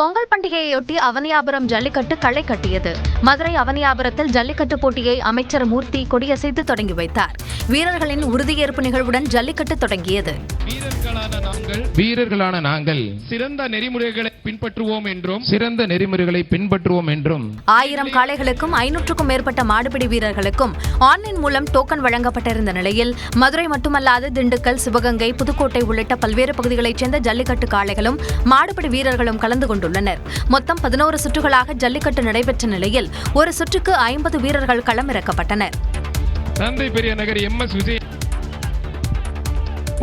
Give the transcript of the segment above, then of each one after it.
பொங்கல் பண்டிகையொட்டி அவனியாபுரம் ஜல்லிக்கட்டு களை கட்டியது. மதுரை அவனியாபுரத்தில் ஜல்லிக்கட்டு போட்டியை அமைச்சர் மூர்த்தி கொடியசைத்து தொடங்கி வைத்தார். வீரர்களின் உறுதியேற்பு நிகழ்வுடன் ஜல்லிக்கட்டு தொடங்கியது. வீரர்களான நாங்கள் சிறந்த நெறிமுறைகளை பின்பற்றுவோம் என்றும் சிறந்த நெறிமுறைகளை பின்பற்றுவோம் என்றும். ஆயிரம் காளைகளுக்கும் ஐநூற்றுக்கும் மேற்பட்ட மாடுபிடி வீரர்களுக்கும் ஆன்லைன் மூலம் டோக்கன் வழங்கப்பட்டிருந்த நிலையில் மதுரை மட்டுமல்லாது திண்டுக்கல் சிவகங்கை புதுக்கோட்டை உள்ளிட்ட பல்வேறு பகுதிகளைச் சேர்ந்த ஜல்லிக்கட்டு காளைகளும் மாடுபிடி வீரர்களும் கலந்து கொண்டுள்ளனர். மொத்தம் பதினோரு சுற்றுகளாக ஜல்லிக்கட்டு நடைபெற்ற நிலையில் ஒரு சுற்றுக்கு ஐம்பது வீரர்கள் களமிறக்கப்பட்டனர். தந்தை பெரிய நகர் எம் எஸ் விஜய்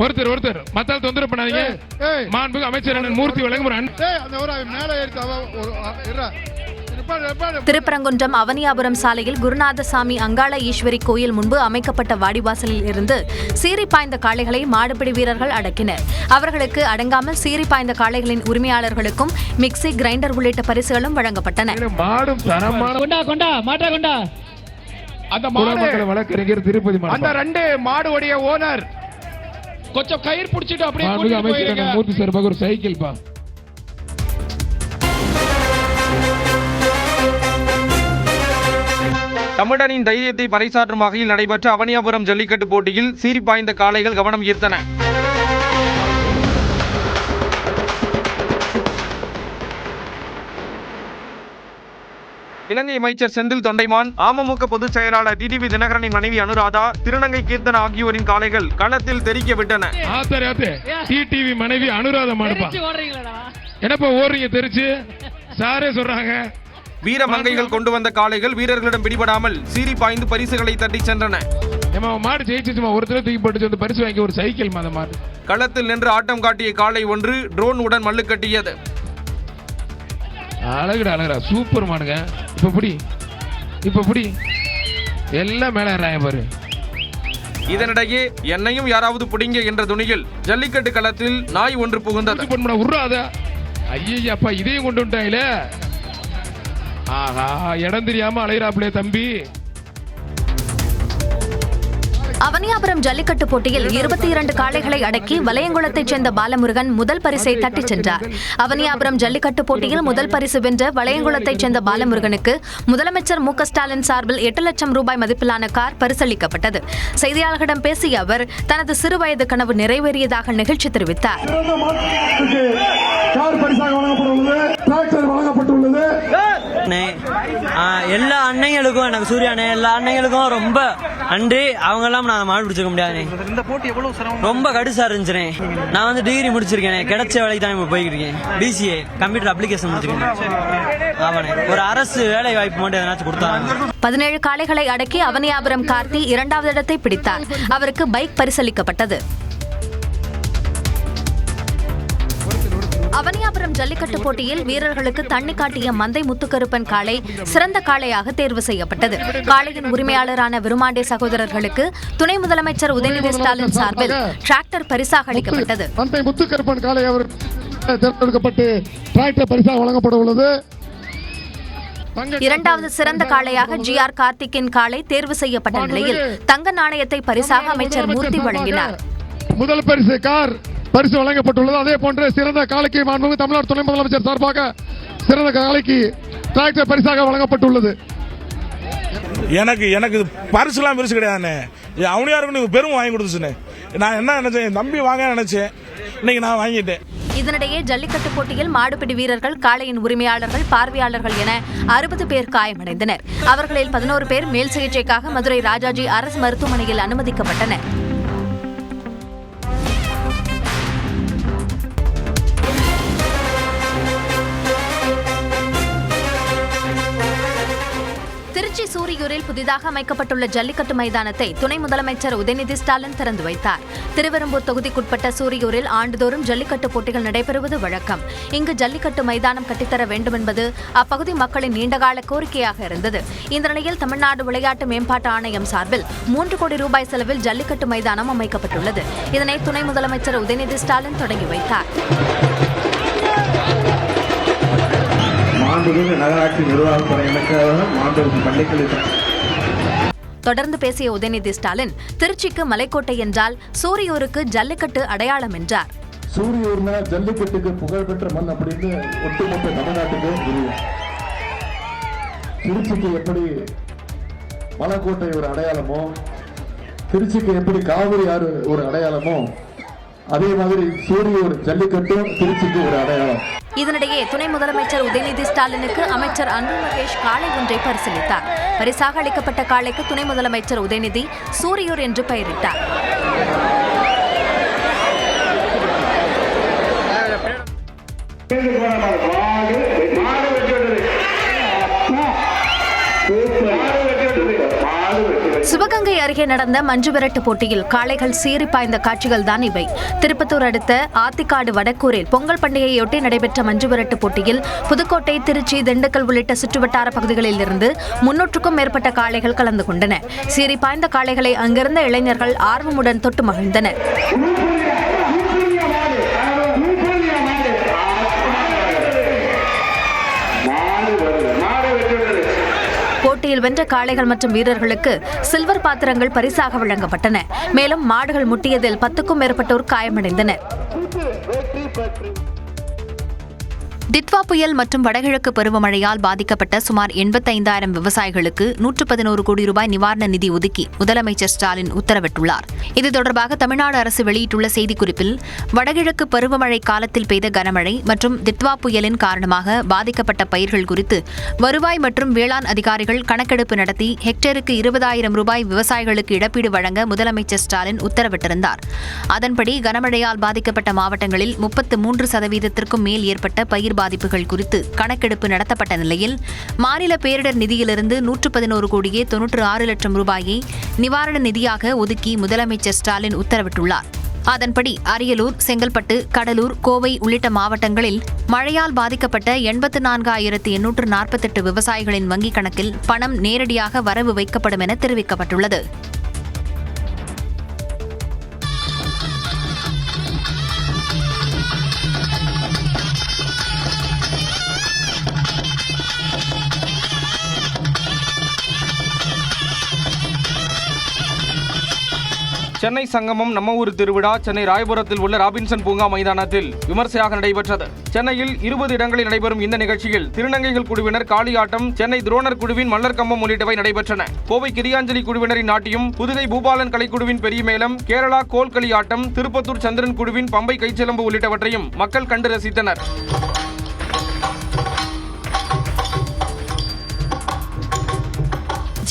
ஒருத்தர் ஒருத்தர் மத்தால் தொந்தரவு பண்ணாதீங்க. மாண்புக்கு அமைச்சர் அண்ணன் மூர்த்தி வழங்கும் ஒரு. திருப்பரங்குன்றம் அவனியாபுரம் சாலையில் குருநாதசாமி அங்காள ஈஸ்வரி கோயில் முன்பு அமைக்கப்பட்ட வாடிவாசலில் இருந்து சீறி பாய்ந்த காளைகளை மாடுபிடி வீரர்கள் அடக்கினர் அவர்களுக்கு அடங்காமல் சீறி பாய்ந்த காளைகளின் உரிமையாளர்களுக்கும் மிக்சி கிரைண்டர் உள்ளிட்ட பரிசுகளும் வழங்கப்பட்டன மாடும் தரமான கொண்டா கொண்டா மாட்டா கொண்டா அந்த குலமக்கள மாடு வழக்கறிஞர் திருப்பதி அந்த மண்டபம். ரெண்டு மாடு உடைய ஓனர் கொஞ்சம் கயிறு பிடிச்சிட்டு அப்படியே கூட்டிட்டு போயிருங்க. மூர்த்தி சார்பாக ஒரு சைக்கிள் பா தமிழனின் தைரியத்தை பறைசாற்றும் வகையில் நடைபெற்ற அவனியாபுரம் ஜல்லிக்கட்டு போட்டியில் சீறி பாய்ந்த காளைகள் கவனம் ஈர்த்தன இலங்கை அமைச்சர் செந்தில் தொண்டைமான் அமமுக பொதுச் செயலாளர் டிடிவி தினகரனின் மனைவி அனுராதா திருநங்கை கீர்த்தனா ஆகியோரின் காளைகள் களத்தில் தெரிக்க விட்டன. ஆத்தர் ஆத்து. டிடிவி மனைவி ஓடுறீங்களா என்னப்பா ஓடுறீங்க தெரிச்சு? சாரே சொல்றாங்க. வீரமங்கைகள் கொண்டு வந்த காளைகள் வீரர்களிடம் பிடிபடாமல் சீறி பாய்ந்து பரிசுகளை தட்டி சென்றன. ஏமா மாடு ஜெயிச்சிச்சுமா? ஒருத்தர் தூக்கி போட்டு வந்து பரிசு வாங்கி ஒரு சைக்கிள் மாடு. களத்தில் நின்று ஆட்டம் காட்டிய காளை ஒன்று ட்ரோன் உடன் மல்லு கட்டியது. அழகுடா அழகுடா. சூப்பர் மாடுங்க இப்ப புடி. இப்ப புடி. எல்லாம் மேல ஏறாங்க பாரு. இதனிடையே என்னையும் யாராவது பிடிங்க என்ற துணியில் ஜல்லிக்கட்டு களத்தில் நாய் ஒன்று புகுந்தது. பண்ண உருறாத ஐயப்பா இதையும் கொண்டு வந்துட்டாங்களே. ஆஹா இடம் தெரியாம அலையிறாப்லையே தம்பி. அவனியாபுரம் ஜல்லிக்கட்டு போட்டியில் இருபத்தி இரண்டு காளைகளை அடக்கி வளையங்குளத்தைச் சேர்ந்த பாலமுருகன் முதல் பரிசை தட்டிச் சென்றார். அவனியாபுரம் ஜல்லிக்கட்டு போட்டியில் முதல் பரிசு வென்ற வளையங்குளத்தைச் சேர்ந்த பாலமுருகனுக்கு முதலமைச்சர் மு ஸ்டாலின் சார்பில் எட்டு லட்சம் ரூபாய் மதிப்பிலான கார் பரிசளிக்கப்பட்டது. செய்தியாளர்களிடம் பேசிய அவர் தனது சிறுவயது கனவு நிறைவேறியதாக நிகழ்ச்சி தெரிவித்தார் சிறந்த மாட்டுக்கு கார் பரிசாக வழங்கப்பட்டுள்ளது டிராக்டர் வழங்கப்பட்டுள்ளது அண்ணே, ஆ, எல்லா அன்னைங்களுக்கும் எனக்கு சூர்யா அண்ணே எல்லா அன்னைங்களுக்கும் ரொம்ப நன்றி. அவங்க எல்லாம் நான் மாடு பிடிச்சிக்க முடியாதுண்ணே இந்த போட்டி எவ்வளவு சிரமம் ரொம்ப கடுசா இருந்துச்சுண்ணே நான் வந்து டிகிரி முடிச்சிருக்கேன் கிடைச்ச வேலைக்கு தான் இப்போ போய்கிட்டு இருக்கேன் பிசிஏ கம்ப்யூட்டர் அப்ளிகேஷன் முடிச்சிருக்கேன் ஆமாண்ணே ஒரு அரசு வேலை வாய்ப்பு மட்டும் எதனாச்சும் கொடுத்தாங்க பதினேழு காளைகளை அடக்கி அவனியாபுரம் கார்த்தி இரண்டாவது இடத்தை பிடித்தார். அவருக்கு பைக் பரிசளிக்கப்பட்டது. அவனியாபுரம் ஜல்லிக்கட்டு போட்டியில் வீரர்களுக்கு தண்ணி காட்டிய மந்தை முத்துக்கருப்பன் காளை சிறந்த காளையாக தேர்வு செய்யப்பட்டது. காளையின் உரிமையாளரான விருமாண்டே சகோதரர்களுக்கு துணை முதலமைச்சர் உதயநிதி ஸ்டாலின் சார்பில் டிராக்டர் பரிசாக அளிக்கப்பட்டது. தந்தை முத்துக்கருப்பன் காலை அவர் தேர்ந்தெடுக்கப்பட்டு டிராக்டர் பரிசாக வழங்கப்பட உள்ளது. இரண்டாவது சிறந்த காளையாக ஜி ஆர் கார்த்திக்கின் காளை தேர்வு செய்யப்பட்ட நிலையில் தங்க நாணயத்தை பரிசாக அமைச்சர் மூர்த்தி வழங்கினார். முதல் பரிசு கார். பரிசு வழங்கப்பட்டுள்ளது. அதே போன்று சிறந்த காலைக்கு மாண்புமிகு தமிழ்நாடு துணை முதலமைச்சர் சார்பாக சிறந்த காலைக்கு டிராக்டர் பரிசாக வழங்கப்பட்டுள்ளது. எனக்கு எனக்கு பரிசுலாம் பெருசு கிடையாதுண்ணே. அவனியாருக்கு நீங்க பெரும் வாங்கி கொடுத்துச்சுண்ணே. நான் என்ன நினைச்சேன் என் தம்பி வாங்க நினைச்சேன். இன்னைக்கு நான் வாங்கிட்டேன். இதனிடையே ஜல்லிக்கட்டு போட்டியில் மாடுபிடி வீரர்கள் காளையின் உரிமையாளர்கள் பார்வையாளர்கள் என அறுபது பேர் காயமடைந்தனர். அவர்களில் பதினோரு பேர் மேல் சிகிச்சைக்காக மதுரை ராஜாஜி அரசு மருத்துவமனையில் அனுமதிக்கப்பட்டனர். சூரியூரில் புதிதாக அமைக்கப்பட்டுள்ள ஜல்லிக்கட்டு மைதானத்தை துணை முதலமைச்சர் உதயநிதி ஸ்டாலின் திறந்து வைத்தார். திருவெரும்பூர் தொகுதிக்குட்பட்ட சூரியூரில் ஆண்டுதோறும் ஜல்லிக்கட்டு போட்டிகள் நடைபெறுவது வழக்கம். இங்கு ஜல்லிக்கட்டு மைதானம் கட்டித்தர வேண்டும் என்பது அப்பகுதி மக்களின் நீண்டகால கோரிக்கையாக இருந்தது. இந்த நிலையில் தமிழ்நாடு விளையாட்டு மேம்பாட்டு ஆணையம் சார்பில் மூன்று கோடி ரூபாய் செலவில் ஜல்லிக்கட்டு மைதானம் அமைக்கப்பட்டுள்ளது. இதனை துணை முதலமைச்சர் உதயநிதி ஸ்டாலின் தொடங்கி வைத்தார். மாண்புமிகு நகராட்சி நிர்வாகத்துறை இலக்காக மாண்புமிகு பள்ளிக்கல்வி தொடர்ந்து பேசிய உதயநிதி ஸ்டாலின் திருச்சிக்கு மலைக்கோட்டை என்றால் சூரியூருக்கு ஜல்லிக்கட்டு அடையாளம் என்றார். சூரியூர்னா ஜல்லிக்கட்டுக்கு புகழ்பெற்ற மண் அப்படின்னு ஒட்டுமொத்த தமிழ்நாட்டுக்கு தெரியும். திருச்சிக்கு எப்படி மலைக்கோட்டை ஒரு அடையாளமோ திருச்சிக்கு எப்படி காவிரி ஆறு ஒரு அடையாளமோ அதே மாதிரி சூரியூர் ஜல்லிக்கட்டும் திருச்சிக்கு ஒரு அடையாளம். இதனிடையே துணை முதலமைச்சர் உதயநிதி ஸ்டாலினுக்கு அமைச்சர் அன்பு மகேஷ் காளை ஒன்றை பரிசீலித்தார். பரிசாக அளிக்கப்பட்ட காளைக்கு துணை முதலமைச்சர் உதயநிதி சூரியூர் என்று பெயரிட்டார். சிவகங்கை அருகே நடந்த மஞ்சு விரட்டு போட்டியில் காளைகள் சீறி பாய்ந்த காட்சிகள் தான் இவை. திருப்பத்தூர் அடுத்த ஆத்திக்காடு வடக்கூரில் பொங்கல் பண்டிகையொட்டி நடைபெற்ற மஞ்சு விரட்டு போட்டியில் புதுக்கோட்டை திருச்சி திண்டுக்கல் உள்ளிட்ட சுற்றுவட்டார பகுதிகளில் இருந்து முன்னூற்றுக்கும் மேற்பட்ட காளைகள் கலந்து கொண்டன. சீறி பாய்ந்த காளைகளை அங்கிருந்த இளைஞர்கள் ஆர்வமுடன் தொட்டு மகிழ்ந்தனர். போட்டியில் வென்ற காளைகள் மற்றும் வீரர்களுக்கு சில்வர் பாத்திரங்கள் பரிசாக வழங்கப்பட்டன. மேலும் மாடுகள் முட்டியதில் பத்துக்கும் மேற்பட்டோர் காயமடைந்தனர். டிட்வா புயல் மற்றும் வடகிழக்கு பருவமழையால் பாதிக்கப்பட்ட சுமார் எண்பத்தைந்தாயிரம் விவசாயிகளுக்கு நூற்று பதினோரு கோடி ரூபாய் நிவாரண நிதி ஒதுக்கி முதலமைச்சர் ஸ்டாலின் உத்தரவிட்டுள்ளார். இது தொடர்பாக தமிழ்நாடு அரசு வெளியிட்டுள்ள செய்திக்குறிப்பில் வடகிழக்கு பருவமழை காலத்தில் பெய்த கனமழை மற்றும் தித்வா புயலின் காரணமாக பாதிக்கப்பட்ட பயிர்கள் குறித்து வருவாய் மற்றும் வேளாண் அதிகாரிகள் கணக்கெடுப்பு நடத்தி ஹெக்டேருக்கு இருபதாயிரம் ரூபாய் விவசாயிகளுக்கு இழப்பீடு வழங்க முதலமைச்சர் ஸ்டாலின் உத்தரவிட்டிருந்தார். அதன்படி கனமழையால் பாதிக்கப்பட்ட மாவட்டங்களில் முப்பத்து மூன்று சதவீதத்திற்கும் மேல் ஏற்பட்ட பயிர் பாதிப்புகள் குறித்து கணக்கெடுப்பு நடத்தப்பட்ட நிலையில் மாநில பேரிடர் நிதியிலிருந்து நூற்று பதினோரு கோடியே தொன்னூற்று ஆறு லட்சம் ரூபாயை நிவாரண நிதியாக ஒதுக்கி முதலமைச்சர் ஸ்டாலின் உத்தரவிட்டுள்ளார். அதன்படி அரியலூர் செங்கல்பட்டு கடலூர் கோவை உள்ளிட்ட மாவட்டங்களில் மழையால் பாதிக்கப்பட்ட எண்பத்து நான்காயிரத்து எண்ணூற்று நாற்பத்தெட்டு விவசாயிகளின் வங்கிக் கணக்கில் பணம் நேரடியாக வரவு வைக்கப்படும் என தெரிவிக்கப்பட்டுள்ளது. சென்னை சங்கமம் நம்ம ஊர் திருவிழா சென்னை ராயபுரத்தில் உள்ள ராபின்சன் பூங்கா மைதானத்தில் விமர்சையாக நடைபெற்றது. சென்னையில் இருபது இடங்களில் நடைபெறும் இந்த நிகழ்ச்சியில் திருநங்கைகள் குழுவினர் காளியாட்டம் சென்னை துரோணர் குழுவின் மல்லர் கம்பம் உள்ளிட்டவை நடைபெற்றன. கோவை கிரியாஞ்சலி குழுவினரின் நாட்டியம் புதுகை பூபாலன் கலைக்குழுவின் பெரியமேளம் கேரளா கோல்களி ஆட்டம் திருப்பத்தூர் சந்திரன் குழுவின் பம்பை கைச்சிலம்பு உள்ளிட்டவற்றையும் மக்கள் கண்டு ரசித்தனர்.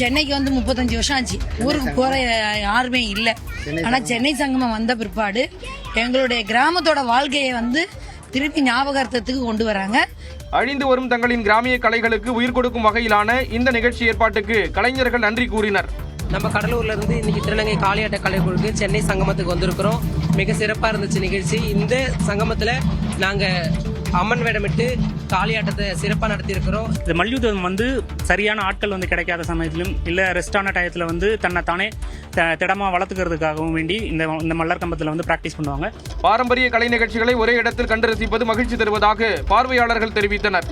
சென்னைக்கு வந்து முப்பத்தஞ்சு வருஷம் ஆச்சு. ஊருக்கு போற யாருமே இல்லை. ஆனா சென்னை சங்கமம் வந்த பிற்பாடு எங்களுடைய கிராமத்தோட வாழ்க்கையை வந்து திருப்பி ஞாபகார்த்தத்துக்கு கொண்டு வராங்க. அழிந்து வரும் தங்களின் கிராமிய கலைகளுக்கு உயிர் கொடுக்கும் வகையிலான இந்த நிகழ்ச்சி ஏற்பாட்டுக்கு கலைஞர்கள் நன்றி கூறினர். நம்ம கடலூர்ல இருந்து இன்னைக்கு திருநங்கை காளியாட்ட கலைக்குழுக்கு சென்னை சங்கமத்துக்கு வந்திருக்கிறோம். மிக சிறப்பா இருந்துச்சு நிகழ்ச்சி. இந்த சங்கமத்துல நாங்க அம்மன் வேடமிட்டு காளியாட்டத்தை சிறப்பா நடத்தி இருக்கிறோம் இந்த மல்யுத்தம் வந்து சரியான ஆட்கள் வந்து கிடைக்காத சமயத்திலும் இல்லை ரெஸ்டான டயத்தில் வந்து தன்னை தானே த- திடமா வளர்த்துக்கிறதுக்காகவும் வேண்டி இந்த இந்த மல்லர் கம்பத்தில் வந்து ப்ராக்டிஸ் பண்ணுவாங்க. பாரம்பரிய கலை நிகழ்ச்சிகளை ஒரே இடத்தில் கண்டு ரசிப்பது மகிழ்ச்சி தருவதாக பார்வையாளர்கள் தெரிவித்தனர்.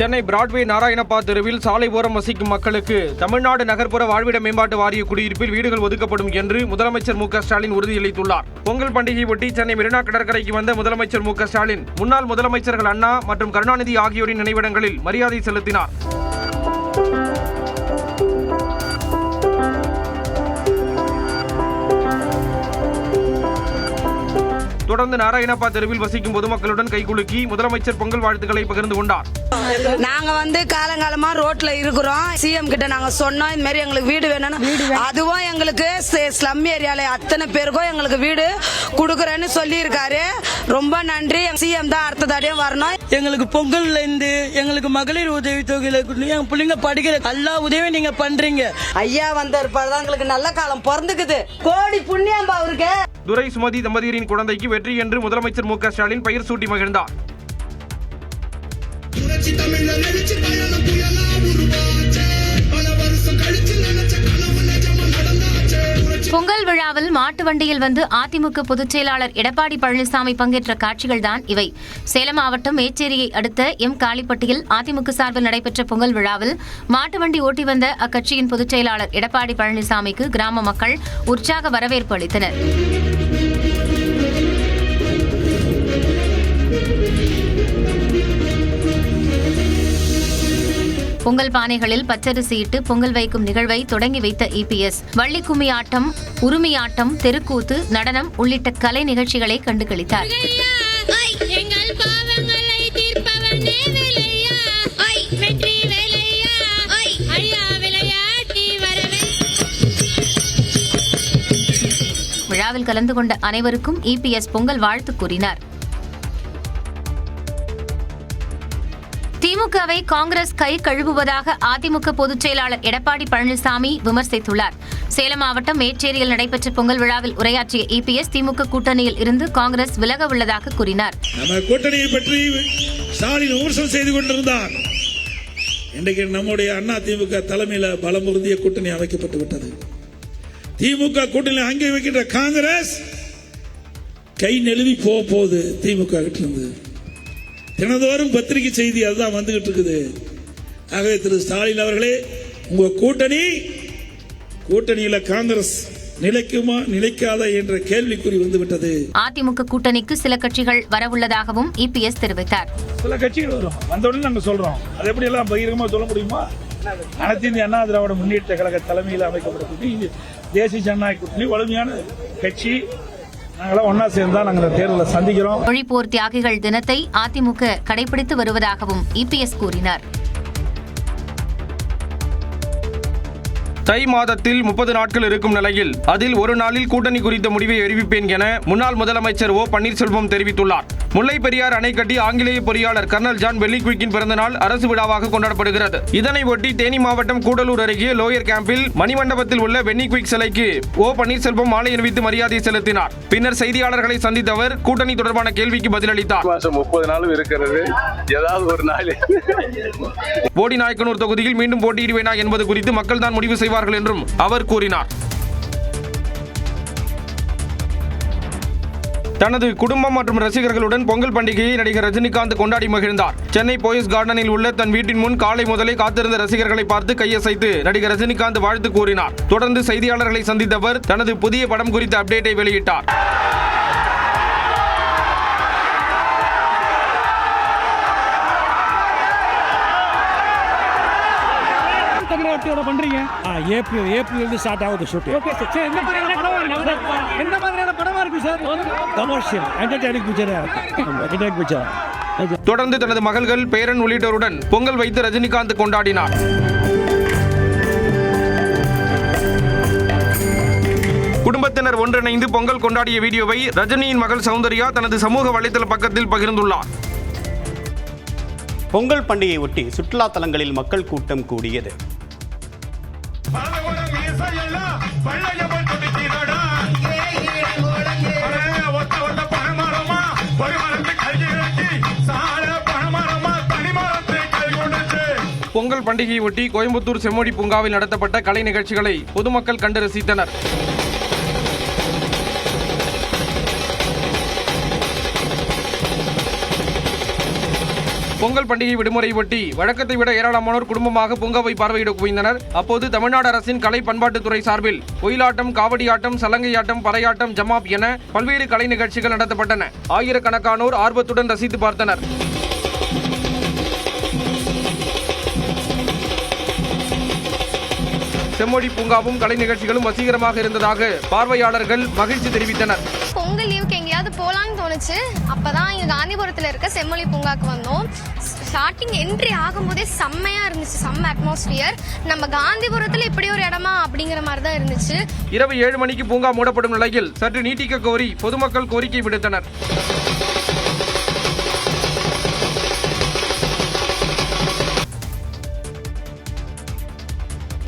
சென்னை பிராட்வே நாராயணப்பா தெருவில் சாலை ஓரம் வசிக்கும் மக்களுக்கு தமிழ்நாடு நகர்ப்புற வாழ்விட மேம்பாட்டு வாரிய குடியிருப்பில் வீடுகள் ஒதுக்கப்படும் என்று முதலமைச்சர் மு ஸ்டாலின் உறுதியளித்துள்ளார். பொங்கல் பண்டிகை ஒட்டி சென்னை மெரினா கடற்கரைக்கு வந்த முதலமைச்சர் மு ஸ்டாலின் முன்னாள் முதலமைச்சர்கள் அண்ணா மற்றும் கருணாநிதி ஆகியோரின் நினைவிடங்களில் மரியாதை செலுத்தினார். தொடர்ந்து நாராயணப்பா தெருவில் வசிக்கும் பொதுமக்களுடன் கைகுலுக்கி முதலமைச்சர் பொங்கல் வாழ்த்துக்களை பகிர்ந்து கொண்டார். நாங்க வந்து காலங்காலமா ரோட்ல இருக்கிறோம். சிஎம் கிட்ட நாங்க சொன்னோம் இந்த மாதிரி எங்களுக்கு வீடு வேணும்னு. அதுவும் எங்களுக்கு ஸ்லம் ஏரியால அத்தனை பேருக்கும் எங்களுக்கு வீடு கொடுக்குறேன்னு சொல்லி இருக்காரு ரொம்ப நன்றி. சிஎம் தான் அடுத்த தடையும் வரணும். எங்களுக்கு பொங்கல்ல இருந்து எங்களுக்கு மகளிர் உதவி தொகையில எங்க பிள்ளைங்க படிக்கிற எல்லா உதவியும் நீங்க பண்றீங்க. ஐயா வந்த தான் எங்களுக்கு நல்ல காலம் பிறந்துக்குது. கோடி புண்ணியம்பா அவருக்கு. துரை சுமதி தம்பதியரின் குழந்தைக்கு வெற்றி என்று முதலமைச்சர் மு க ஸ்டாலின் பெயர் சூட்டி மகிழ்ந்தார். பொங்கல் விழாவில் மாட்டு வண்டியில் வந்து அதிமுக பொதுச் செயலாளர் எடப்பாடி பழனிசாமி பங்கேற்ற காட்சிகள்தான் இவை. சேலம் மாவட்டம் மேச்சேரியை அடுத்த எம் காளிப்பட்டியில் அதிமுக சார்பில் நடைபெற்ற பொங்கல் விழாவில் மாட்டு வண்டி ஓட்டி வந்த அக்கட்சியின் பொதுச் செயலாளர் எடப்பாடி பழனிசாமிக்கு கிராம மக்கள் உற்சாக வரவேற்பு அளித்தனர். பொங்கல் பானைகளில் பச்சரிசியிட்டு பொங்கல் வைக்கும் நிகழ்வை தொடங்கி வைத்த இபிஎஸ் வள்ளிக்கும்மி ஆட்டம் உருமி தெருக்கூத்து நடனம் உள்ளிட்ட கலை நிகழ்ச்சிகளை கண்டுகளித்தார். விழாவில் கலந்து கொண்ட அனைவருக்கும் இபிஎஸ் பொங்கல் வாழ்த்து கூறினார். திமுகவை காங்கிரஸ் கை கழுவுவதாக அதிமுக பொதுச் செயலாளர் எடப்பாடி பழனிசாமி விமர்சித்துள்ளார். சேலம் மாவட்டம் மேச்சேரியில் நடைபெற்ற பொங்கல் விழாவில் உரையாற்றிய இபிஎஸ் திமுக கூட்டணியில் இருந்து காங்கிரஸ் விலக உள்ளதாக கூறினார். நம்ம கூட்டணியை பற்றி ஸ்டாலின் விமர்சனம் செய்து கொண்டிருந்தார். இன்றைக்கு நம்முடைய அண்ணா திமுக தலைமையில் பலமுறுதிய கூட்டணி அமைக்கப்பட்டு விட்டது. திமுக கூட்டணி அங்கே வைக்கின்ற காங்கிரஸ் கை நெழுவி போக போகுது திமுக கிட்ட இருந்து. தினந்தோறும் பத்திரிகை செய்தி அதுதான் வந்துகிட்டு இருக்குது. ஆகவே திரு ஸ்டாலின் அவர்களே உங்க கூட்டணி கூட்டணியில காங்கிரஸ் நிலைக்குமா நிலைக்காதா என்ற கேள்விக்குறி வந்துவிட்டது. அதிமுக கூட்டணிக்கு சில கட்சிகள் வரவுள்ளதாகவும் இபிஎஸ் தெரிவித்தார். சில கட்சிகள் வரும். வந்த உடனே நாங்க சொல்றோம். அது எப்படி எல்லாம் பகிரங்கமா சொல்ல முடியுமா? அனைத்து இந்திய அண்ணா திராவிட முன்னேற்ற கழக தலைமையில் இது தேசிய ஜனநாயக கூட்டணி வலிமையான கட்சி நாங்களாம் ஒன்னா சேர்ந்தா நாங்க இந்த தேர்தலை சந்திக்கிறோம். மொழிப்போர் தியாகிகள் தினத்தை அதிமுக கடைபிடித்து வருவதாகவும் இபிஎஸ் கூறினார். தை மாதத்தில் முப்பது நாட்கள் இருக்கும் நிலையில் அதில் ஒரு நாளில் கூட்டணி குறித்த முடிவை அறிவிப்பேன் என முன்னாள் முதலமைச்சர் ஓ பன்னீர்செல்வம் தெரிவித்துள்ளார். முல்லை பெரியார் அணை கட்டி ஆங்கிலேய பொறியாளர் கர்னல் ஜான் பெல்லிக்விக்கின் பிறந்த நாள் அரசு விழாவாக கொண்டாடப்படுகிறது. இதனை ஒட்டி தேனி மாவட்டம் கூடலூர் அருகே லோயர் கேம்பில் மணிமண்டபத்தில் உள்ள பென்னிக்விக் சிலைக்கு ஓ பன்னீர்செல்வம் மாலை அணிவித்து மரியாதை செலுத்தினார். பின்னர் செய்தியாளர்களை சந்தித்த அவர் கூட்டணி தொடர்பான கேள்விக்கு பதிலளித்தார். முப்பது நாளும் இருக்கிறது. ஏதாவது ஒரு நாள். போடிநாயக்கனூர் தொகுதியில் மீண்டும் போட்டியிடுவேனா என்பது குறித்து மக்கள் தான் முடிவு செய்வார்கள் என்றும் அவர் கூறினார். தனது குடும்பம் மற்றும் ரசிகர்களுடன் பொங்கல் பண்டிகையை நடிகர் ரஜினிகாந்த் கொண்டாடி மகிழ்ந்தார். சென்னை போயஸ் கார்டனில் உள்ள தன் வீட்டின் முன் காலை முதலே காத்திருந்த ரசிகர்களை பார்த்து கையசைத்து நடிகர் ரஜினிகாந்த் வாழ்த்து கூறினார். தொடர்ந்து செய்தியாளர்களை சந்தித்த அவர் தனது புதிய படம் குறித்த அப்டேட்டை வெளியிட்டார். தமிழ்நாட்டோட பண்றீங்க? ஏப்ரல் ஏப்ரல் இருந்து ஸ்டார்ட் ஆகுது ஷூட்டிங் ஓகே சார் சரி எந்த மாதிரியான படம் எந்த மாதிரியான படமா கமர்ஷியல் என்டர்டைனிங் பிக்சரா என்டர்டைனிங் பிக்சர் தொடர்ந்து தனது மகள்கள் பேரன் உள்ளிட்டோருடன் பொங்கல் வைத்து ரஜினிகாந்த் கொண்டாடினார். குடும்பத்தினர் ஒன்றிணைந்து பொங்கல் கொண்டாடிய வீடியோவை ரஜினியின் மகள் சௌந்தர்யா தனது சமூக வலைதள பக்கத்தில் பகிர்ந்துள்ளார். பொங்கல் பண்டிகையை ஒட்டி சுற்றுலா தலங்களில் மக்கள் கூட்டம் கூடியது. பொங்கல் பண்டிகையொட்டி கோயம்புத்தூர் செம்மொழி பூங்காவில் நடத்தப்பட்ட கலை நிகழ்ச்சிகளை பொதுமக்கள் கண்டு ரசித்தனர். பொங்கல் பண்டிகை விடுமுறை ஒட்டி வழக்கத்தை விட ஏராளமானோர் குடும்பமாக பூங்காவை பார்வையிட குவிந்தனர். அப்போது தமிழ்நாடு அரசின் கலை பண்பாட்டுத்துறை சார்பில் ஒயிலாட்டம் காவடியாட்டம் சலங்கையாட்டம் பறையாட்டம் ஜமாப் என பல்வேறு கலை நிகழ்ச்சிகள் நடத்தப்பட்டன. ஆயிரக்கணக்கானோர் ஆர்வத்துடன் ரசித்து பார்த்தனர். செம்மொழி பூங்காவும் கலை நிகழ்ச்சிகளும் வசீகரமாக இருந்ததாக பார்வையாளர்கள் மகிழ்ச்சி தெரிவித்தனர். பொங்கல் லீவுக்கு எங்கேயாவது போகலான்னு தோணுச்சு. அப்பதான் இங்க காந்திபுரத்துல இருக்க செம்மொழி பூங்காக்கு வந்தோம். ஸ்டார்டிங் என்ட்ரி ஆகும்போதே செம்மையா இருந்துச்சு. செம்ம அட்மாஸ்பியர் நம்ம காந்திபுரத்துல இப்படி ஒரு இடமா அப்படிங்கிற மாதிரி தான் இருந்துச்சு. இரவு ஏழு மணிக்கு பூங்கா மூடப்படும் நிலையில் சற்று நீட்டிக்க கோரி பொதுமக்கள் கோரிக்கை விடுத்தனர்.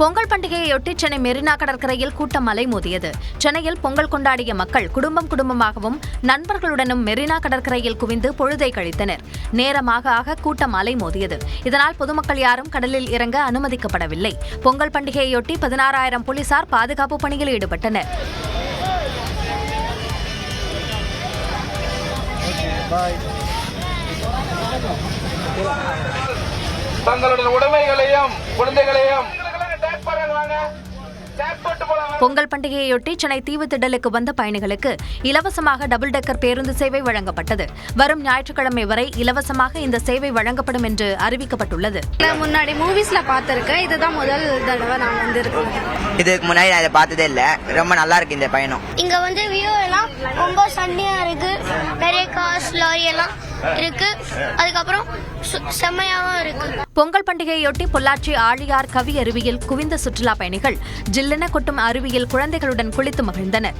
பொங்கல் பண்டிகையொட்டி சென்னை மெரினா கடற்கரையில் கூட்டம் அலைமோதியது. சென்னையில் பொங்கல் கொண்டாடிய மக்கள் குடும்பம் குடும்பமாகவும் நண்பர்களுடனும் மெரினா கடற்கரையில் குவிந்து பொழுதை கழித்தனர். நேரமாக ஆக கூட்டம் அலைமோதியது. இதனால் பொதுமக்கள் யாரும் கடலில் இறங்க அனுமதிக்கப்படவில்லை. பொங்கல் பண்டிகையொட்டி பதினாறாயிரம் போலீசார் பாதுகாப்பு பணியில் ஈடுபட்டனர். தங்களுடைய உடைமைகளையும் குழந்தைகளையும் பொங்கல் பண்டிகையொட்டி சென்னை தீவுத்திடலுக்கு வந்த பயணிகளுக்கு இலவசமாக டபுள் டெக்கர் பேருந்து சேவை வழங்கப்பட்டது. வரும் ஞாயிற்றுக்கிழமை வரை இலவசமாக இந்த சேவை வழங்கப்படும் என்று அறிவிக்கப்பட்டுள்ளது. முன்னாடி மூவிஸ்ல பார்த்திருக்கேன். இதுதான் முதல் தடவை நான் வந்திருக்கேன். இதுக்கு முன்னாடி நான் இதை பார்த்ததே இல்லை. ரொம்ப நல்லா இருக்கு இந்த பயணம். இங்க வந்து வியூ எல்லாம் ரொம்ப சன்னியா இருக்கு. நிறைய கார்ஸ் லாரி எல்லாம் இருக்கு. அதுக்கப்புறம் சு- செம்மையாவும் இருக்கு. பொங்கல் பண்டிகையொட்டி பொள்ளாச்சி ஆழியார் கவி அருவியில் குவிந்த சுற்றுலா பயணிகள் ஜில்லென கொட்டும் அருவியில் குழந்தைகளுடன் குளித்து மகிழ்ந்தனர்.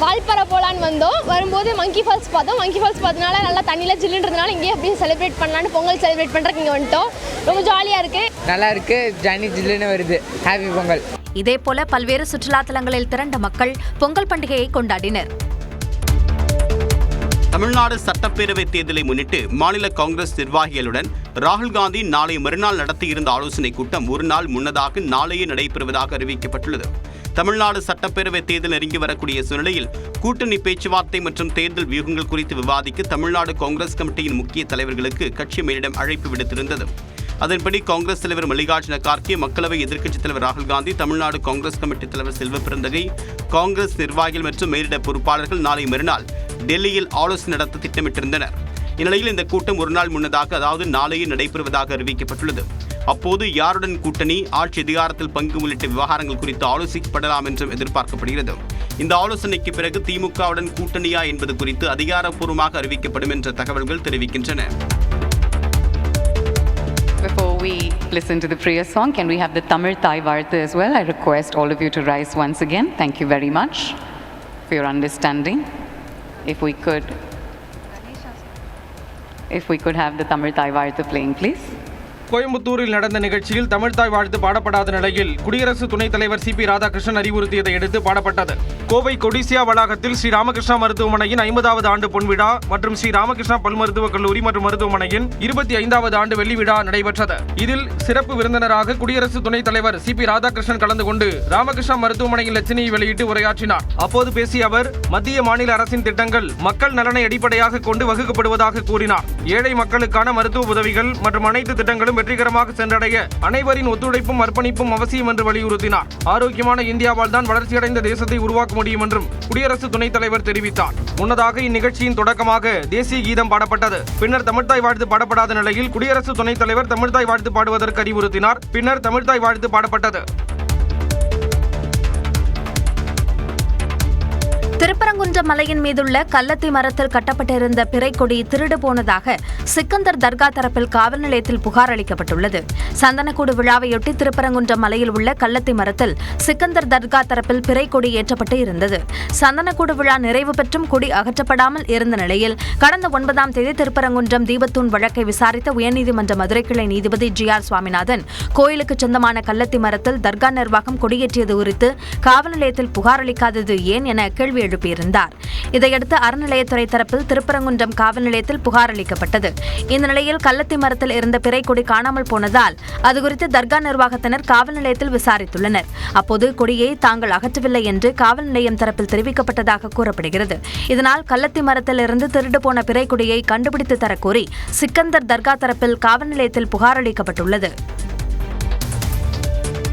வால்பாறை போலான்னு வந்தோம். வரும்போது மங்கி ஃபால்ஸ் பார்த்தோம். மங்கி ஃபால்ஸ் பார்த்தனால நல்லா தண்ணியில் ஜில்லுன்றதுனால இங்கேயே அப்படியே செலிப்ரேட் பண்ணலான்னு பொங்கல் செலிப்ரேட் பண்ணுறதுக்கு இங்கே வந்துட்டோம். ரொம்ப ஜாலியாக இருக்கு. நல்லா இருக்கு. ஜனி ஜில்லுன்னு வருது. ஹாப்பி பொங்கல். இதேபோல பல்வேறு சுற்றுலா தலங்களில் திரண்ட மக்கள் பொங்கல் பண்டிகையை கொண்டாடினர். தமிழ்நாடு சட்டப்பேரவை தேர்தலை முன்னிட்டு மாநில காங்கிரஸ் நிர்வாகிகளுடன் ராகுல் காந்தி நாளை மறுநாள் நடத்தியிருந்த ஆலோசனைக் கூட்டம் ஒரு நாள் முன்னதாக நாளையே நடைபெறுவதாக அறிவிக்கப்பட்டுள்ளது. தமிழ்நாடு சட்டப்பேரவை தேர்தல் நெருங்கி வரக்கூடிய சூழ்நிலையில் கூட்டணி பேச்சுவார்த்தை மற்றும் தேர்தல் வியூகங்கள் குறித்து விவாதிக்க தமிழ்நாடு காங்கிரஸ் கமிட்டியின் முக்கிய தலைவர்களுக்கு கட்சி மேலிடம் அழைப்பு விடுத்திருந்தது. அதன்படி காங்கிரஸ் தலைவர் மல்லிகார்ஜுன கார்கே மக்களவை எதிர்க்கட்சித் தலைவர் ராகுல் காந்தி தமிழ்நாடு காங்கிரஸ் கமிட்டி தலைவர் செல்வ பிறந்தகை காங்கிரஸ் நிர்வாகிகள் மற்றும் மேலிட பொறுப்பாளர்கள் நாளை மறுநாள் டெல்லியில் ஆலோசனை நடத்த திட்டமிட்டிருந்தனர் இந்நிலையில் இந்த கூட்டம் ஒரு நாள் முன்னதாக அதாவது நாளையே நடைபெறுவதாக அறிவிக்கப்பட்டுள்ளது அப்போது யாருடன் கூட்டணி ஆட்சி அதிகாரத்தில் பங்கு உள்ளிட்ட விவகாரங்கள் குறித்து ஆலோசிக்கப்படலாம் என்றும் எதிர்பார்க்கப்படுகிறது இந்த ஆலோசனைக்கு பிறகு திமுகவுடன் கூட்டணியா என்பது குறித்து அதிகாரப்பூர்வமாக அறிவிக்கப்படும் என்ற தகவல்கள் தெரிவிக்கின்றன Before we listen to the prayer song, can we have the Tamil Thai Vartha as well? I request all of you to rise once again. Thank you very much for your understanding. If we could, if we could have the Tamil Thai Vartha playing, please. கோயம்புத்தூரில் நடந்த நிகழ்ச்சியில் தமிழ்தாய் வாழ்த்து பாடப்படாத நிலையில் குடியரசு துணைத் தலைவர் C B Radhakrishnan அறிவுறுத்தியதை அடுத்து பாடப்பட்டது. கோவை கொடிசியா வளாகத்தில் ஸ்ரீ ராமகிருஷ்ணா மருத்துவமனையின் ஐம்பதாவது ஆண்டு பொன்விழா மற்றும் ஸ்ரீ ராமகிருஷ்ணா பல் மருத்துவக் கல்லூரி மற்றும் மருத்துவமனையின் இருபத்தி ஐந்தாவது ஆண்டு வெள்ளி விழா நடைபெற்றது. இதில் சிறப்பு விருந்தினராக குடியரசு துணைத் தலைவர் சி பி ராதாகிருஷ்ணன் கலந்து கொண்டு ராமகிருஷ்ணா மருத்துவமனையின் லட்சணியை வெளியிட்டு உரையாற்றினார். அப்போது பேசிய அவர் மத்திய மாநில அரசின் திட்டங்கள் மக்கள் நலனை அடிப்படையாக கொண்டு வகுக்கப்படுவதாக கூறினார். ஏழை மக்களுக்கான மருத்துவ உதவிகள் மற்றும் அனைத்து திட்டங்களும் வெற்றிகரமாக சென்றடைய அனைவரின் ஒத்துழைப்பும் அர்ப்பணிப்பும் அவசியம் என்று வலியுறுத்தினார். ஆரோக்கியமான இந்தியாவால் தான் வளர்ச்சியடைந்த தேசத்தை உருவாக்க முடியும் என்றும் குடியரசு துணைத் தலைவர் தெரிவித்தார். முன்னதாக இந்நிகழ்ச்சியின் தொடக்கமாக தேசிய கீதம் பாடப்பட்டது. பின்னர் தமிழ்தாய் வாழ்த்து பாடப்படாத நிலையில் குடியரசு துணைத் தலைவர் தமிழ்தாய் வாழ்த்து பாடுவதற்கு அறிவுறுத்தினார். பின்னர் தமிழ்தாய் வாழ்த்து பாடப்பட்டது. திருப்பரங்குன்றம் மலையின் மீதுள்ள கல்லத்தி மரத்தில் கட்டப்பட்டிருந்த பிறைக்கொடி திருடு போனதாக சிக்கந்தர் தர்கா தரப்பில் காவல் நிலையத்தில் புகார் அளிக்கப்பட்டுள்ளது. சந்தனக்கூடு விழாவையொட்டி திருப்பரங்குன்றம் மலையில் உள்ள கல்லத்தி மரத்தில் சிக்கந்தர் தர்கா தரப்பில் பிறைக்கொடி ஏற்றப்பட்டு இருந்தது. சந்தனக்கூடு விழா நிறைவு பெற்றும் கொடி அகற்றப்படாமல் இருந்த நிலையில் கடந்த ஒன்பதாம் தேதி திருப்பரங்குன்றம் தீபத்தூண் வழக்கை விசாரித்த உயர்நீதிமன்ற மதுரை கிளை நீதிபதி ஜி ஆர் சுவாமிநாதன் கோயிலுக்கு சொந்தமான கல்லத்தி மரத்தில் தர்கா நிர்வாகம் கொடியேற்றியது குறித்து காவல் நிலையத்தில் புகார் அளிக்காதது ஏன் என கேள்வி எழுப்பியிருந்தார் இதையடுத்து அறநிலையத்துறை தரப்பில் திருப்பரங்குன்றம் காவல் நிலையத்தில் புகார் அளிக்கப்பட்டது. இந்த நிலையில் கள்ளத்தி மரத்தில் இருந்த பிறை கொடி காணாமல் போனதால் அது குறித்து தர்கா நிர்வாகத்தினர் காவல் நிலையத்தில் விசாரித்துள்ளனர். அப்போது கொடியை தாங்கள் அகற்றவில்லை என்று காவல் நிலையம் தரப்பில் தெரிவிக்கப்பட்டதாக கூறப்படுகிறது. இதனால் கள்ளத்தி மரத்தில் இருந்து திருடு போன பிறை கொடியை கண்டுபிடித்து தரக்கோரி சிக்கந்தர் தர்கா தரப்பில் காவல் நிலையத்தில் புகார் அளிக்கப்பட்டுள்ளது.